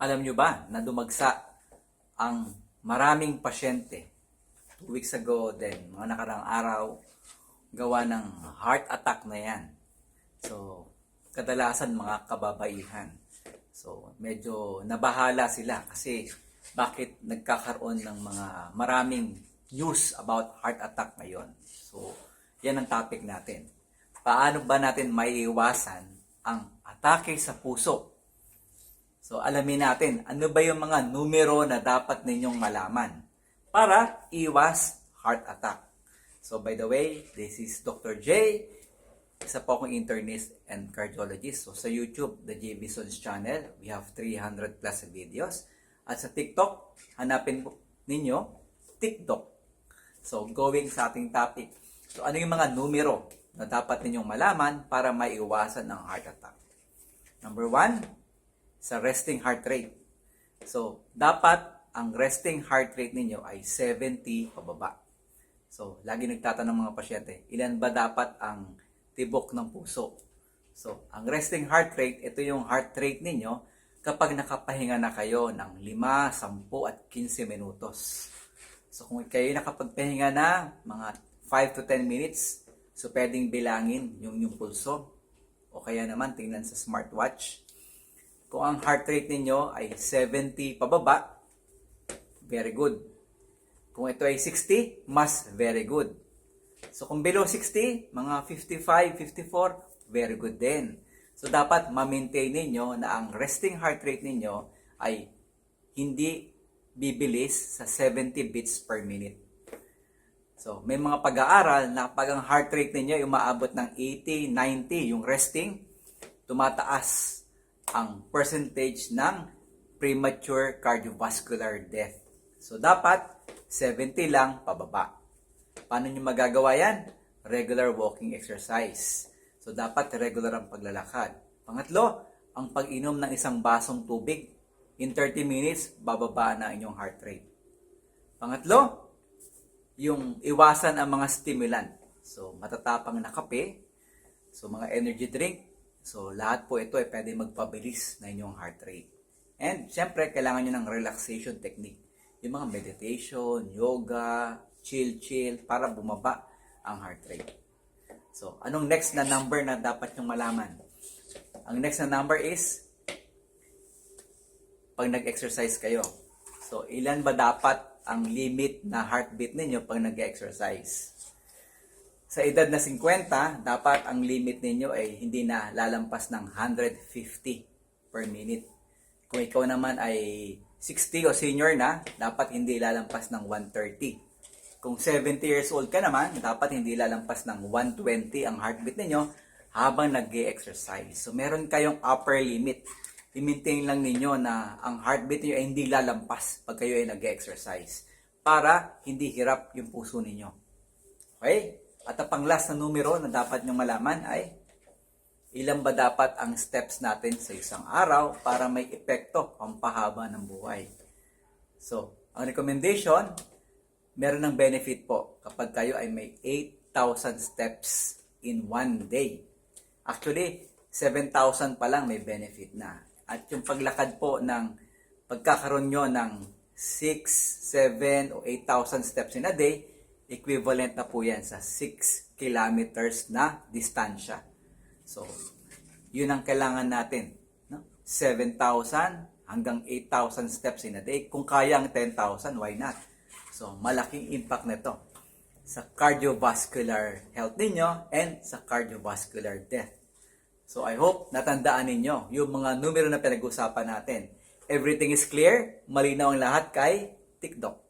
Alam nyo ba na dumagsa ang maraming pasyente two weeks ago din, mga nakarang araw, gawa ng heart attack na yan. So, kadalasan mga kababaihan. So, medyo nabahala sila kasi bakit nagkakaroon ng mga maraming news about heart attack ngayon. So, yan ang topic natin. Paano ba natin maiiwasan ang atake sa puso? So, alamin natin, ano ba yung mga numero na dapat ninyong malaman para iwas heart attack. So, by the way, this is Dr. J. Isa po akong internist and cardiologist. So, sa YouTube, The J. Bison's channel, we have 300 plus videos. At sa TikTok, hanapin po ninyo, TikTok. So, going sa ating topic. So, ano yung mga numero na dapat ninyong malaman para maiwasan ang heart attack? Number one, sa resting heart rate. So, dapat ang resting heart rate ninyo ay 70 pababa. So, lagi nagtatanong mga pasyente, ilan ba dapat ang tibok ng puso? So, ang resting heart rate, ito yung heart rate ninyo kapag nakapahinga na kayo ng 5, 10 at 15 minutos. So, kung kayo nakapagpahinga na mga 5 to 10 minutes, so pwedeng bilangin yung yung pulso o kaya naman tingnan sa smartwatch. Kung ang heart rate ninyo ay 70 pababa, very good. Kung ito ay 60, mas very good. So kung below 60, mga 55, 54, very good din. So dapat ma-maintain ninyo na ang resting heart rate ninyo ay hindi bibilis sa 70 beats per minute. So may mga pag-aaral na pag ang heart rate ninyo umaabot ng 80, 90, yung resting, tumataas ang percentage ng premature cardiovascular death. So, dapat 70 lang pababa. Paano nyo magagawa yan? Regular walking exercise. So, dapat regular ang paglalakad. Pangatlo, ang pag-inom ng isang basong tubig. In 30 minutes, bababa na inyong heart rate. Pangatlo, yung iwasan ang mga stimulant. So, matatapang na kape, so mga energy drink. So, lahat po ito ay pwede magpabilis na inyong heart rate. And, syempre, kailangan nyo ng relaxation technique yung mga meditation, yoga, chill-chill para bumaba ang heart rate. So, anong next na number na dapat nyong malaman? Ang next na number is pag nag-exercise kayo. So, ilan ba dapat ang limit na heartbeat ninyo pag nag-exercise? Sa edad na 50, dapat ang limit ninyo ay hindi na lalampas ng 150 per minute. Kung ikaw naman ay 60 o senior na, dapat hindi lalampas ng 130. Kung 70 years old ka naman, dapat hindi lalampas ng 120 ang heartbeat ninyo habang nag exercise So, meron kayong upper limit. I-maintain lang ninyo na ang heartbeat niyo ay hindi lalampas pag kayo ay nag exercise para hindi hirap yung puso ninyo. Okay? At ang pang last na numero na dapat nyo malaman ay ilan ba dapat ang steps natin sa isang araw para may epekto pampahaba ng buhay. So, ang recommendation, meron ng benefit po kapag kayo ay may 8,000 steps in one day. Actually, 7,000 pa lang may benefit na. At yung paglakad po ng pagkakaroon nyo ng 6, 7, o 8,000 steps in a day, equivalent na po yan sa 6 kilometers na distansya. So, yun ang kailangan natin. No? 7,000 hanggang 8,000 steps in a day. Kung kaya ang 10,000, why not? So, malaking impact nito sa cardiovascular health ninyo and sa cardiovascular death. So, I hope natandaan ninyo yung mga numero na pinag-usapan natin. Everything is clear, malinaw ang lahat kay TikTok.